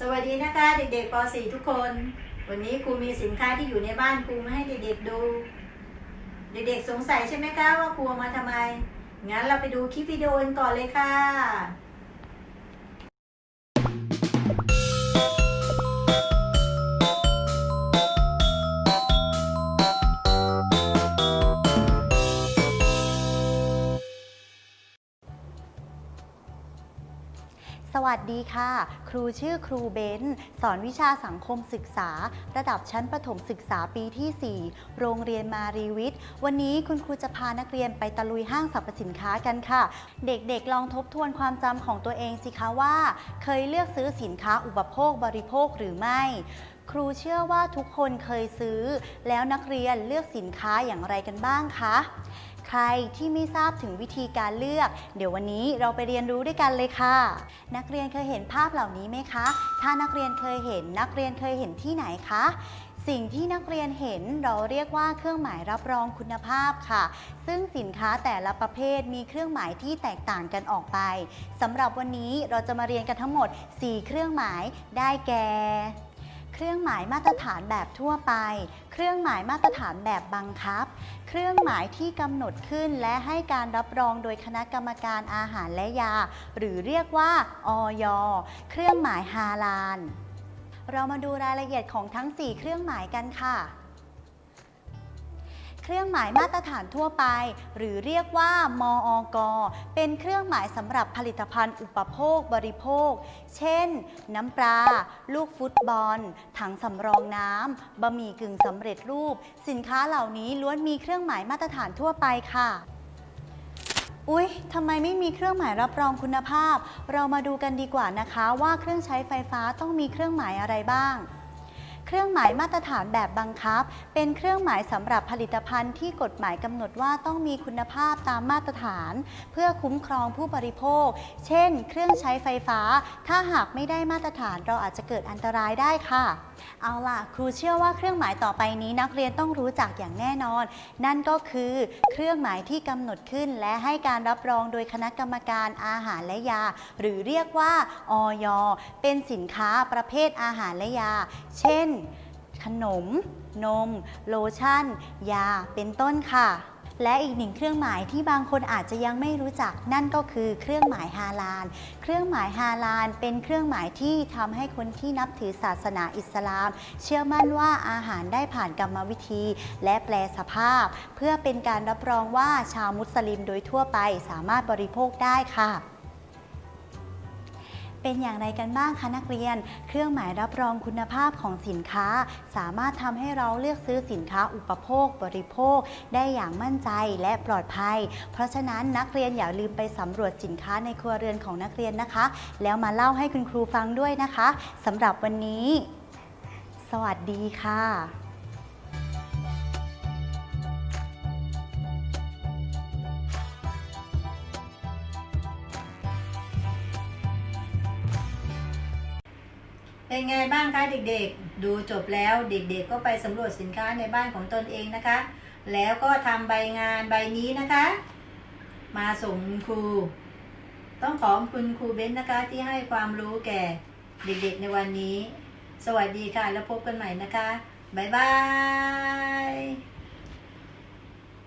สวัสดีนะคะเด็กๆป .4 ทุกคน วันนี้ครูมีสินค้าที่อยู่ในบ้านครูมาให้เด็กๆดู เด็กๆสงสัยใช่ไหมคะว่าครูมาทำไม งั้นเราไปดูคลิปวิดีโอกันก่อนเลยค่ะ สวัสดีค่ะ ครูชื่อครูเบนสอนวิชาสังคมศึกษา ระดับชั้นประถมศึกษาปีที่ 4 โรงเรียนมารีวิทย์ วันนี้คุณครูจะพานักเรียนไปตะลุยห้างสรรพสินค้ากันค่ะ เด็กๆ ลองทบทวนความจำของตัวเองสิคะว่า เคยเลือกซื้อสินค้าอุปโภคบริโภคหรือไม่ครูเชื่อว่าทุกคนเคยซื้อ แล้วนักเรียนเลือกสินค้าอย่างไรกันบ้างคะ รที่ไม่ทราบถึงวิธีการเลือก เดี๋ยววันนี้เราไปเรียนรู้ด้วยกันเลยค่ะ นักเรียนเคยเห็นภาพเหล่านี้ไหมคะ ถ้านักเรียนเคยเห็น นักเรียนเคยเห็นที่ไหนคะสิ่งที่นักเรียนเห็นเราเรียกว่าเครื่องหมายรับรองคุณภาพค่ะ ซึ่งสินค้าแต่ละประเภทมีเครื่องหมายที่แตกต่างกันออกไปสำหรับวันนี้เราจะมาเรียนกันทั้งหมด 4 เครื่องหมายได้แก่ รื่องหมายมาตรฐานแบบทั่วไป เครื่องหมายมาตรฐานแบบบังคับ เครื่องหมายที่กำหนดขึ้นและให้การรับรองโดยคณะกรรมการอาหารและยา หรือเรียกว่าออยเครื่องหมายฮาลาล เรามาดูรายละเอียดของทั้ง 4 เครื่องหมายกันค่ะ รื่องหมายมาตรฐานทั่วไป หรือเรียกว่ามออกเป็นเครื่องหมายสำหรับผลิตภัณฑ์อุปโภคบริโภค เช่น น้ำปลา ลูกฟุตบอล ถังสำรองน้ำบะหมี่กึ่งสำเร็จรูป สินค้าเหล่านี้ล้วนมีเครื่องหมายมาตรฐานทั่วไปค่ะอุ๊ย ทำไมไม่มีเครื่องหมายรับรองคุณภาพ เรามาดูกันดีกว่านะคะ ว่าเครื่องใช้ไฟฟ้าต้องมีเครื่องหมายอะไรบ้าง เครื่องหมายมาตรฐานแบบบังคับ เป็นเครื่องหมายสำหรับผลิตภัณฑ์ที่กฎหมายกำหนดว่าต้องมีคุณภาพตามมาตรฐาน เพื่อคุ้มครองผู้บริโภค เช่น เครื่องใช้ไฟฟ้า ถ้าหากไม่ได้มาตรฐานเราอาจจะเกิดอันตรายได้ค่ะ เอาล่ะ ครูเชื่อว่าเครื่องหมายต่อไปนี้นักเรียนต้องรู้จักอย่างแน่นอน นั่นก็คือเครื่องหมายที่กำหนดขึ้น และให้การรับรองโดยคณะกรรมการอาหารและยา หรือเรียกว่าออยเป็นสินค้าประเภทอาหารและยา เช่นขนม นม โลชั่น ยา เป็นต้นค่ะ และอีกหนึ่งเครื่องหมายที่บางคนอาจจะยังไม่รู้จักนั่นก็คือเครื่องหมายฮาลาล เครื่องหมายฮาลาลเป็นเครื่องหมายที่ทำให้คนที่นับถือศาสนาอิสลาม เชื่อมั่นว่าอาหารได้ผ่านกรรมวิธี และแปลสภาพ เพื่อเป็นการรับรองว่าชาวมุสลิมโดยทั่วไปสามารถบริโภคได้ค่ะ เป็นอย่างไรกันบ้างคะนักเรียน เครื่องหมายรับรองคุณภาพของสินค้า สามารถทำให้เราเลือกซื้อสินค้าอุปโภค บริโภค ได้อย่างมั่นใจและปลอดภัย เพราะฉะนั้นนักเรียนอย่าลืมไปสำรวจสินค้าในครัวเรือนของนักเรียนนะคะ แล้วมาเล่าให้คุณครูฟังด้วยนะคะสำหรับวันนี้ สวัสดีค่ะ เป็นไงบ้างคะเด็กๆ ดูจบแล้วเด็กๆ ก็ไปสำรวจสินค้าในบ้านของตนเองนะคะ แล้วก็ทำใบงานใบนี้นะคะ มาส่งครู ต้องขอบคุณครูเบ้นนะคะที่ให้ความรู้แก่เด็กๆในวันนี้ สวัสดีค่ะแล้วพบกันใหม่นะคะ บ๊ายบาย